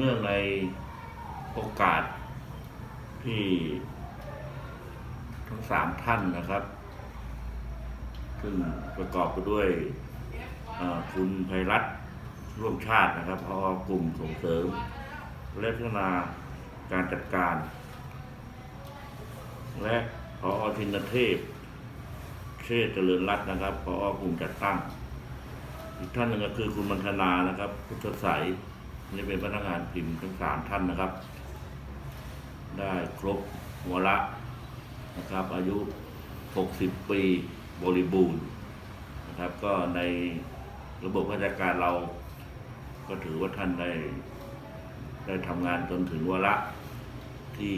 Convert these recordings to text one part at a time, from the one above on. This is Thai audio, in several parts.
เนื่องในโอกาสที่ทั้งสามท่านนะครับ ซึ่งประกอบไปด้วยคุณไพรัตน์ร่วมชาตินะครับพอกลุ่มส่งเสริม และพัฒนาการจัดการ และพอทินเทพ เชษเจริญรัตน์นะครับพอกลุ่มจัดตั้ง อีกท่านหนึ่งก็คือคุณมัณฑนานะครับ พุทธใส นี่เป็นพนักงานพิมพ์ทั้งสามท่านนะครับ ได้ครบหัวละนะครับ อายุ 60 ปีบริบูรณ์นะครับ ก็ในระบบราชการเราก็ถือว่าท่านได้ ได้ทำงานจนถึงวาระที่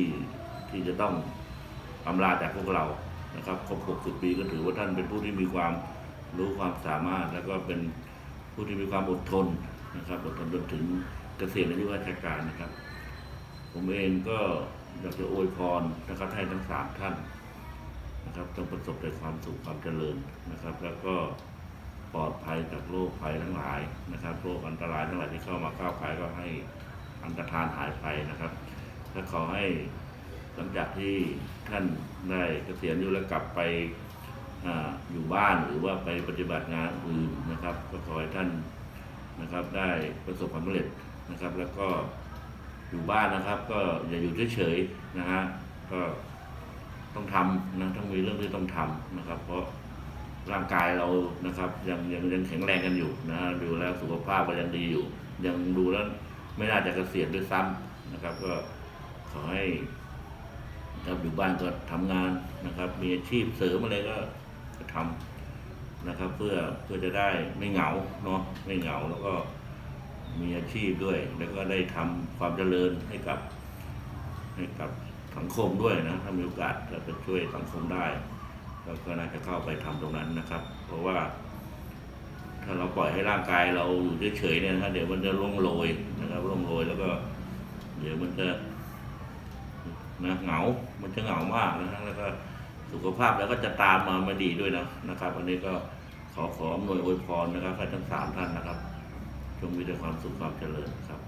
ที่จะต้องอำลาจากพวกเรานะครับครบ 60 ปีก็ถือว่าท่านเป็นผู้ที่มีความรู้ความสามารถ แล้วก็เป็นผู้ที่มีความอดทนนะครับอดทนจนถึง เกษียณอายุราชการนะครับ ผมเองก็อยากจะอวยพรนะครับให้ทั้งสามท่านนะครับต้องประสบแต่ความสุขความเจริญนะครับ แล้วก็ปลอดภัยจากโรคภัยทั้งหลายนะครับโรคอันตรายทั้งหลายที่เข้ามาก้าวไกลก็ให้อันตรธานหายไปนะครับและขอให้หลังจากที่ท่านได้เกษียณอยู่แล้วกลับไปออยู่บ้านหรือว่าไปปฏิบัติงานอื่นนะครับ ก็ขอให้ท่านนะครับได้ประสบความสำเร็จ นะครับ แล้วก็อยู่บ้านนะครับ ก็อย่าอยู่เฉยๆนะฮะก็ต้องทำนะต้องมีเรื่องที่ต้องทำนะครับ เพราะร่างกายเรานะครับ ยังยังยังแข็งแรงกันอยู่นะดูแล้วสุขภาพก็ยังดีอยู่ ยังดูแล้วไม่น่าจะเกษียณด้วยซ้ำนะครับ ก็ขอให้นะครับอยู่บ้านก็ทำงานนะครับ มีอาชีพเสริมอะไรก็ก็ทำนะครับ เพื่อเพื่อจะได้ไม่เหงาเนาะไม่เหงาแล้วก็ มีอาชีพด้วย แล้วก็ได้ทำความเจริญให้กับ ให้กับสังคมด้วยนะถ้ามีโอกาสจะไปช่วยสังคมได้ก็ก็น่าจะเข้าไปทำตรงนั้นนะครับ เพราะว่า ถ้าเราปล่อยให้ร่างกายเราอยู่เฉยๆเนี่ยนะเดี๋ยวมันจะล่งโรยนะครับล่งโรยแล้วก็ เดี๋ยวมันจะนะเหงา มันจะเหงามากนะแล้วก็สุขภาพแล้วก็จะตามมาไม่ดีด้วยนะนะครับวันนี้ก็ขอขออำนวยอวยพรนะครับให้ทั้งสามท่านนะครับ จงมีแต่ความสุขความเจริญครับ